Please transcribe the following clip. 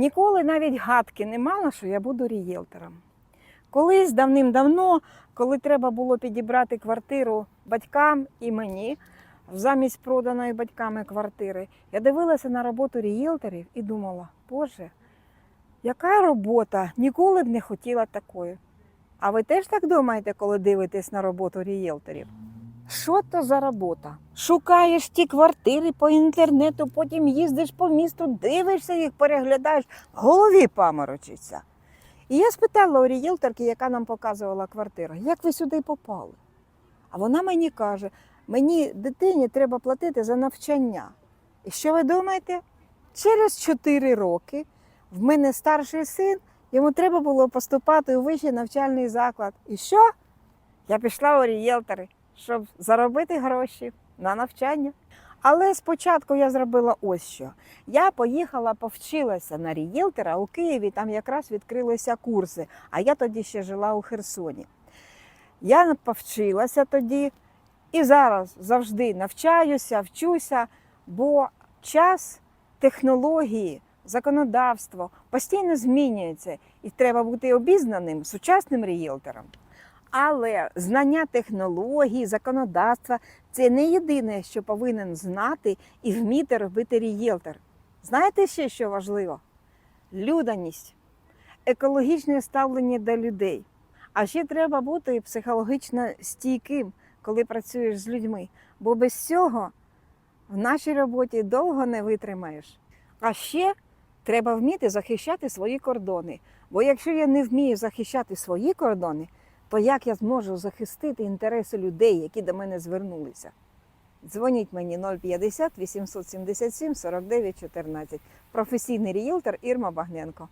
Ніколи навіть гадки не мала, що я буду рієлтором. Колись давним-давно, коли треба було підібрати квартиру батькам і мені, замість проданої батьками квартири, я дивилася на роботу рієлторів і думала, Боже, яка робота? Ніколи б не хотіла такої. А ви теж так думаєте, коли дивитесь на роботу рієлторів? Що то за робота? Шукаєш ті квартири по інтернету, потім їздиш по місту, дивишся їх, переглядаєш, в голові паморочиться. І я спитала у рієлторки, яка нам показувала квартиру, як ви сюди попали? А вона мені каже: мені дитині треба платити за навчання. І що ви думаєте? Через 4 роки в мене старший син, йому треба було поступати у вищий навчальний заклад. І що? Я пішла у рієлтори, щоб заробити гроші на навчання. Але спочатку я зробила ось що. Я поїхала, повчилася на рієлтора у Києві, там якраз відкрилися курси, а я тоді ще жила у Херсоні. Я повчилася тоді і зараз завжди навчаюся, вчуся, бо час, технології, законодавство постійно змінюється, і треба бути обізнаним сучасним рієлтором. Але знання технологій, законодавства це не єдине, що повинен знати і вміти робити рієлтор. Знаєте ще, що важливо? Люданість, екологічне ставлення до людей. А ще треба бути психологічно стійким, коли працюєш з людьми. Бо без цього в нашій роботі довго не витримаєш. А ще треба вміти захищати свої кордони. Бо якщо я не вмію захищати свої кордони, то як я зможу захистити інтереси людей, які до мене звернулися? Дзвоніть мені 050 877 49 14. Професійний ріелтор Ірма Багненко.